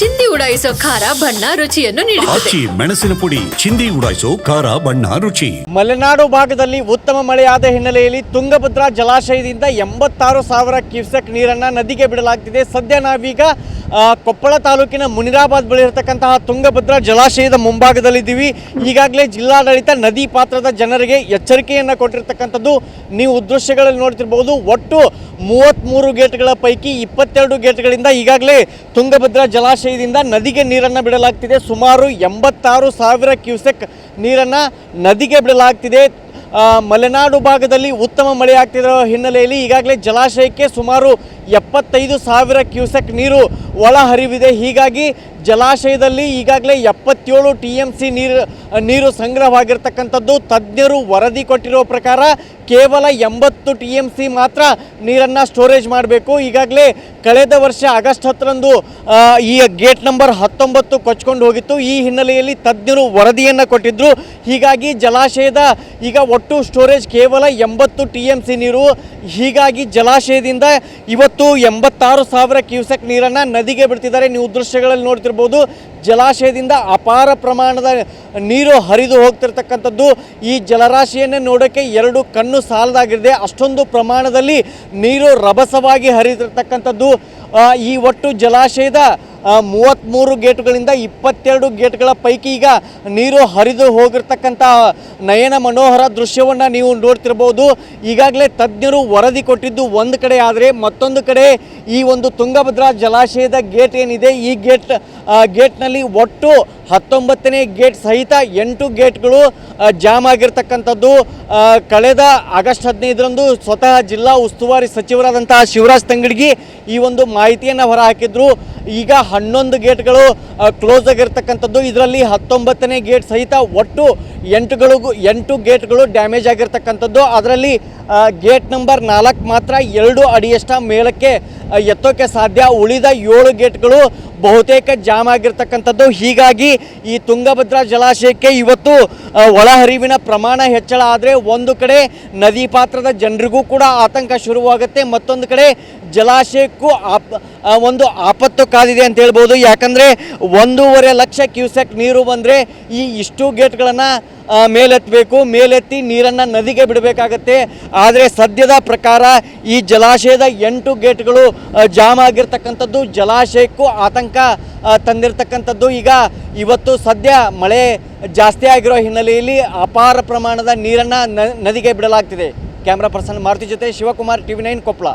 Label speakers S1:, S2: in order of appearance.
S1: ಚಿಂದಿ ಉಡಾಯಿಸೋ ಖಾರ ಬಣ್ಣ ರುಚಿಯನ್ನು ನೀಡುತ್ತದೆ.
S2: ಆಚಿ ಮೆಣಸಿನ ಪುಡಿ ಚಿಂದಿ ಉಡಾಯಿಸೋ ಖಾರ ಬಣ್ಣ ರುಚಿ.
S3: ಮಲೆನಾಡು ಭಾಗದಲ್ಲಿ ಉತ್ತಮ ಮಳೆಯಾದ ಹಿನ್ನೆಲೆಯಲ್ಲಿ ತುಂಗಭದ್ರಾ ಜಲಾಶಯದಿಂದ ಎಂಬತ್ತಾರು ಸಾವಿರ ಕ್ಯೂಸೆಕ್ ನೀರನ್ನು ನದಿಗೆ ಬಿಡಲಾಗ್ತಿದೆ. ಸದ್ಯ ನಾವೀಗ ಆ, ಕೊಪ್ಪಳ ತಾಲೂಕಿನ ಮುನಿರಾಬಾದ್ ಬಳಿ ಇರತಕ್ಕಂತಹ ತುಂಗಭದ್ರಾ ಜಲಾಶಯದ ಮುಂಭಾಗದಲ್ಲಿದ್ದೀವಿ. ಈಗಾಗಲೇ ಜಿಲ್ಲಾಡಳಿತ ನದಿ ಪಾತ್ರದ ಜನರಿಗೆ ಎಚ್ಚರಿಕೆಯನ್ನು ಕೊಟ್ಟಿರ್ತಕ್ಕಂಥದ್ದು ನೀವು ದೃಶ್ಯಗಳಲ್ಲಿ ನೋಡ್ತಿರ್ಬೋದು. ಒಟ್ಟು ಮೂವತ್ತ್ಮೂರು ಗೇಟ್ಗಳ ಪೈಕಿ ಇಪ್ಪತ್ತೆರಡು ಗೇಟ್ಗಳಿಂದ ಈಗಾಗಲೇ ತುಂಗಭದ್ರಾ ಜಲಾಶಯದಿಂದ ನದಿಗೆ ನೀರನ್ನು ಬಿಡಲಾಗ್ತಿದೆ. ಸುಮಾರು ಎಂಬತ್ತಾರು ಸಾವಿರ ಕ್ಯೂಸೆಕ್ ನೀರನ್ನು ನದಿಗೆ ಬಿಡಲಾಗ್ತಿದೆ. ಮಲೆನಾಡು ಭಾಗದಲ್ಲಿ ಉತ್ತಮ ಮಳೆ ಆಗ್ತಿರೋ ಹಿನ್ನೆಲೆಯಲ್ಲಿ ಈಗಾಗಲೇ ಜಲಾಶಯಕ್ಕೆ ಸುಮಾರು ಎಪ್ಪತ್ತೈದು ಸಾವಿರ ಕ್ಯೂಸೆಕ್ ನೀರು ಒಳ ಹರಿವಿದೆ ಹೀಗಾಗಿ ಜಲಾಶಯದಲ್ಲಿ ಈಗಾಗಲೇ ಎಪ್ಪತ್ತೇಳು ಟಿ ಎಂ ಸಿ ನೀರು ನೀರು ಸಂಗ್ರಹವಾಗಿರ್ತಕ್ಕಂಥದ್ದು. ತಜ್ಞರು ವರದಿ ಕೊಟ್ಟಿರುವ ಪ್ರಕಾರ ಕೇವಲ ಎಂಬತ್ತು ಟಿ ಎಂ ಸಿ ಮಾತ್ರ ನೀರನ್ನು ಸ್ಟೋರೇಜ್ ಮಾಡಬೇಕು. ಈಗಾಗಲೇ ಕಳೆದ ವರ್ಷ ಆಗಸ್ಟ್ ಹತ್ತರಂದು ಈ ಗೇಟ್ ನಂಬರ್ ಹತ್ತೊಂಬತ್ತು ಕೊಚ್ಕೊಂಡು ಹೋಗಿತ್ತು. ಈ ಹಿನ್ನೆಲೆಯಲ್ಲಿ ತಜ್ಞರು ವರದಿಯನ್ನು ಕೊಟ್ಟಿದ್ದರು ಹೀಗಾಗಿ ಜಲಾಶಯದ ಈಗ ಒಟ್ಟು ಸ್ಟೋರೇಜ್ ಕೇವಲ ಎಂಬತ್ತು ಟಿ ಎಂ ಸಿ ನೀರು. ಹೀಗಾಗಿ ಜಲಾಶಯದಿಂದ ಇವತ್ತು ಎಂಬತ್ತಾರು ಸಾವಿರ ಕ್ಯೂಸೆಕ್ ನೀರನ್ನು ನದಿಗೆ ಬಿಡ್ತಿದ್ದಾರೆ. ನೀವು ದೃಶ್ಯಗಳಲ್ಲಿ ನೋಡ್ತಿರ್ಬೋದು, ಜಲಾಶಯದಿಂದ ಅಪಾರ ಪ್ರಮಾಣದ ನೀರು ಹರಿದು ಹೋಗ್ತಿರ್ತಕ್ಕಂಥದ್ದು. ಈ ಜಲರಾಶಿಯನ್ನೇ ನೋಡೋಕ್ಕೆ ಎರಡು ಕಣ್ಣು ಸಾಲದಾಗಿದೆ ಅಷ್ಟೊಂದು ಪ್ರಮಾಣದಲ್ಲಿ ನೀರು ರಭಸವಾಗಿ ಹರಿದಿರ್ತಕ್ಕಂಥದ್ದು. ಈ ಒಟ್ಟು ಜಲಾಶಯದ ಮೂವತ್ತ್ಮೂರು ಗೇಟ್ಗಳಿಂದ ಇಪ್ಪತ್ತೆರಡು ಗೇಟ್ಗಳ ಪೈಕಿ ಈಗ ನೀರು ಹರಿದು ಹೋಗಿರ್ತಕ್ಕಂಥ ನಯನ ಮನೋಹರ ದೃಶ್ಯವನ್ನು ನೀವು ನೋಡ್ತಿರ್ಬೋದು. ಈಗಾಗಲೇ ತಜ್ಞರು ವರದಿ ಕೊಟ್ಟಿದ್ದು ಒಂದು ಕಡೆ, ಆದರೆ ಮತ್ತೊಂದು ಕಡೆ ಈ ಒಂದು ತುಂಗಭದ್ರಾ ಜಲಾಶಯದ ಗೇಟ್ ಏನಿದೆ, ಈ ಗೇಟ್ ಗೇಟ್ನಲ್ಲಿ ಒಟ್ಟು ಹತ್ತೊಂಬತ್ತನೇ ಗೇಟ್ ಸಹಿತ ಎಂಟು ಗೇಟ್ಗಳು ಜಾಮ್ ಆಗಿರ್ತಕ್ಕಂಥದ್ದು. ಕಳೆದ ಆಗಸ್ಟ್ ಹದಿನೈದರಂದು ಸ್ವತಃ ಜಿಲ್ಲಾ ಉಸ್ತುವಾರಿ ಸಚಿವರಾದಂತಹ ಶಿವರಾಜ್ ತಂಗಡಗಿ ಈ ಒಂದು ಮಾಹಿತಿಯನ್ನು ಹೊರಹಾಕಿದ್ರು. ಈಗ ಹನ್ನೊಂದು ಗೇಟ್ಗಳು ಕ್ಲೋಸ್ ಆಗಿರ್ತಕ್ಕಂಥದ್ದು. ಇದರಲ್ಲಿ ಹತ್ತೊಂಬತ್ತನೇ ಗೇಟ್ ಸಹಿತ ಒಟ್ಟು ಎಂಟುಗಳು, ಎಂಟು ಗೇಟ್ಗಳು ಡ್ಯಾಮೇಜ್ ಆಗಿರ್ತಕ್ಕಂಥದ್ದು. ಅದರಲ್ಲಿ ಗೇಟ್ ನಂಬರ್ ನಾಲ್ಕು ಮಾತ್ರ ಎರಡು ಅಡಿಯಷ್ಟ ಮೇಲಕ್ಕೆ ಎತ್ತೋಕೆ ಸಾಧ್ಯ. ಉಳಿದ ಏಳು ಗೇಟ್ಗಳು ಬಹುತೇಕ ಜಾಮ್ ಆಗಿರ್ತಕ್ಕಂಥದ್ದು. ಹೀಗಾಗಿ ಈ ತುಂಗಭದ್ರಾ ಜಲಾಶಯಕ್ಕೆ ಇವತ್ತು ಒಳಹರಿವಿನ ಪ್ರಮಾಣ ಹೆಚ್ಚಳ ಆದರೆ ಒಂದು ಕಡೆ ನದಿ ಪಾತ್ರದ ಜನರಿಗೂ ಕೂಡ ಆತಂಕ ಶುರುವಾಗುತ್ತೆ. ಮತ್ತೊಂದು ಕಡೆ ಜಲಾಶಯಕ್ಕೂ ಆಪ್ ಒಂದು ಆಪತ್ತು ಕಾದಿದೆ ಅಂತ ಹೇಳ್ಬೋದು. ಯಾಕಂದರೆ ಒಂದೂವರೆ ಲಕ್ಷ ಕ್ಯೂಸೆಕ್ ನೀರು ಬಂದರೆ ಈ ಇಷ್ಟು ಗೇಟ್ಗಳನ್ನು ಮೇಲೆತ್ತಬೇಕು ಮೇಲೆತ್ತಿ ನೀರನ್ನು ನದಿಗೆ ಬಿಡಬೇಕಾಗತ್ತೆ. ಆದರೆ ಸದ್ಯದ ಪ್ರಕಾರ ಈ ಜಲಾಶಯದ ಎಂಟು ಗೇಟ್ಗಳು ಜಾಮ್ ಆಗಿರ್ತಕ್ಕಂಥದ್ದು, ಜಲಾಶಯಕ್ಕೂ ಆತಂಕ ತಂದಿರತಕ್ಕಂಥದ್ದು. ಈಗ ಇವತ್ತು ಸದ್ಯ ಮಳೆ ಜಾಸ್ತಿ ಆಗಿರೋ ಹಿನ್ನೆಲೆಯಲ್ಲಿ ಅಪಾರ ಪ್ರಮಾಣದ ನೀರನ್ನು ನದಿಗೆ ಬಿಡಲಾಗ್ತಿದೆ. ಕ್ಯಾಮ್ರಾ ಪರ್ಸನ್ ಮಾರುತಿ ಜೊತೆ ಶಿವಕುಮಾರ್, ಟಿವಿ ನೈನ್ ಕೊಪ್ಪಳ